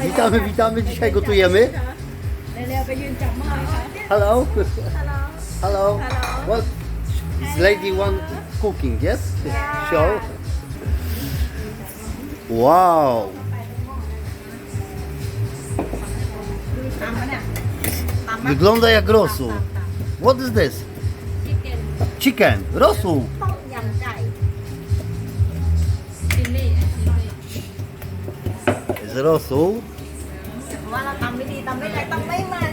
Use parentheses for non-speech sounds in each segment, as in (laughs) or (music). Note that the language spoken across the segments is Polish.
Witamy, witamy. Dzisiaj gotujemy. เร็วๆไปยืนจับหม้อเลยค่ะ Hello. ฮัลโหล Hello. What? Is lady one cooking? Yes. Show. Wow. ตามมาเนี่ยตามมา Wygląda jak rosół. What is this? ชิคเก้น Chicken. Rosół. ต้ม Jest rosół. เพราะว่าเราตำไม่ดีตำไม่ได้ตำไม่มัน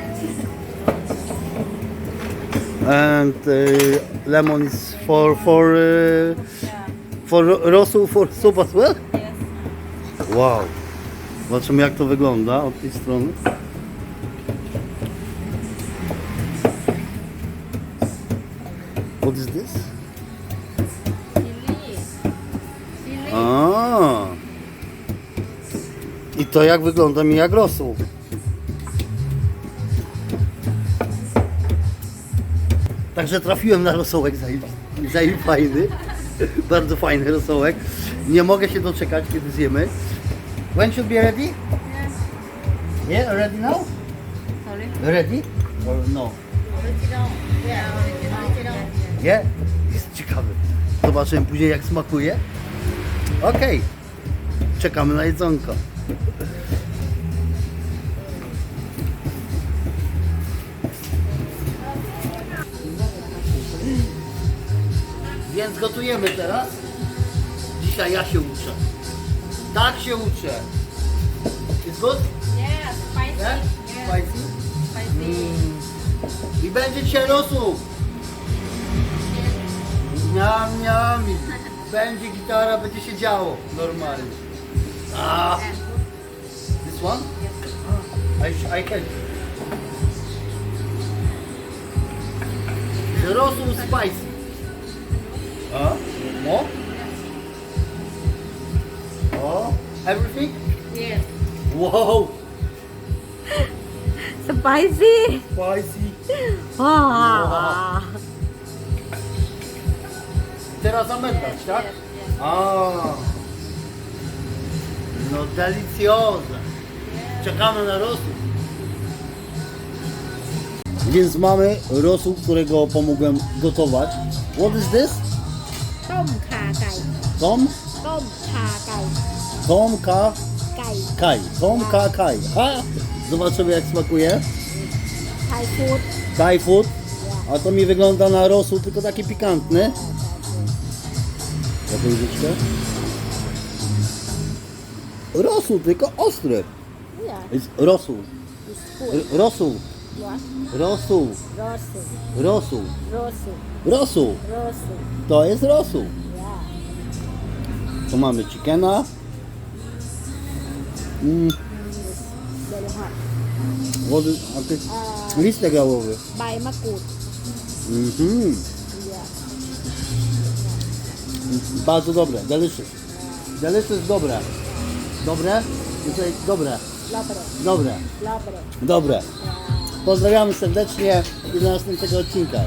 And uh, lemon is for for uh, for ro- rosół for soup as well. Wow. Zobaczymy jak to wygląda od tej strony. What is this? ชิลลี่ชิลลี่ A. I to jak wygląda mi jak rosół. Także trafiłem na rosołek zajebi fajny. Bardzo fajny rosołek. Nie mogę się doczekać kiedy zjemy. When should be ready? Yeah, ready now? sorry Ready? Or no? Nie? Jest ciekawy. Zobaczymy później jak smakuje. Okej. Czekamy na jedzonko. Więc gotujemy teraz. Dzisiaj ja się uczę. Tak się uczę. Jest good? yeah spicy Yeah? yeah Spicy? spicy Mm. I będzie dzisiaj rosół. Miam, miam. Będzie gitara, będzie się działo normalnie. A. This one? Yes. I, I can. Spice. Huh? More? Oh, everything? Yes. Whoa, (laughs) Spicy. Spicy. (laughs) Ah. Terazamenta, tak? Ah. No deliciosa. Czekamy na rosół. Więc mamy rosół, którego pomogłem gotować. What is this? ต้มขาไก่ Tom? ต้มขาไก่ Tomka ไก่ kaj. Tomka kaj. Ha! Zobaczymy jak smakuje.ไทยฟู้ด Thai food. A to mi wygląda na rosół, tylko taki pikantny. Jaką łyżeczkę? Rosół, tylko ostry. เนี่ย Jest rosół. R- rosół. วะ Rosół. โรสุ Rosół. โรสุ Rosół. โรสุ To jest rosół. ว้า Tu mamy chickena. Mm, เดี๋ยวฮอต wody, a ty, listek jałowy. ใบมะกรูด Mhm. เดี๋ยว Bardzo dobre. Delicious. Delicious dobre. Dobre? Tutaj dobre. Dobre. Dobre. Dobre. Pozdrawiamy serdecznie i do następnego odcinka.